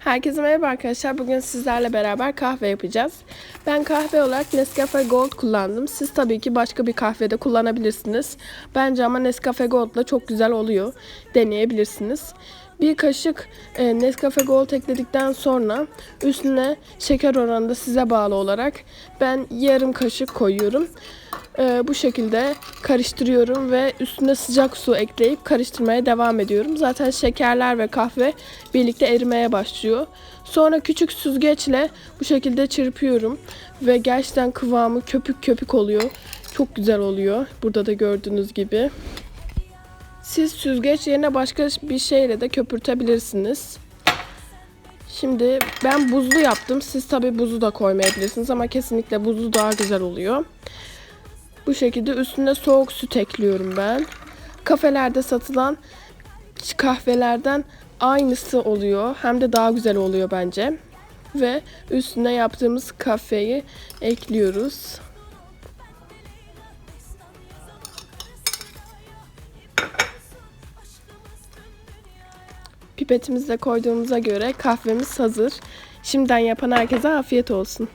Herkese merhaba arkadaşlar. Bugün sizlerle beraber kahve yapacağız. Ben kahve olarak Nescafe Gold kullandım. Siz tabii ki başka bir kahvede kullanabilirsiniz. Bence ama Nescafe Gold'la çok güzel oluyor. Deneyebilirsiniz. Bir kaşık e, Nescafe Gold ekledikten sonra üstüne şeker oranı da size bağlı olarak ben yarım kaşık koyuyorum. E, bu şekilde karıştırıyorum ve üstüne sıcak su ekleyip karıştırmaya devam ediyorum. Zaten şekerler ve kahve birlikte erimeye başlıyor. Sonra küçük süzgeçle bu şekilde çırpıyorum ve gerçekten kıvamı köpük köpük oluyor. Çok güzel oluyor. Burada da gördüğünüz gibi. Siz süzgeç yerine başka bir şeyle de köpürtebilirsiniz. Şimdi ben buzlu yaptım. Siz tabi buzu da koymayabilirsiniz ama kesinlikle buzlu daha güzel oluyor. Bu şekilde üstüne soğuk süt ekliyorum ben. Kafelerde satılan kahvelerden aynısı oluyor. Hem de daha güzel oluyor bence. Ve üstüne yaptığımız kafeyi ekliyoruz. Pipetimizi de koyduğumuza göre kahvemiz hazır. Şimdiden yapan herkese afiyet olsun.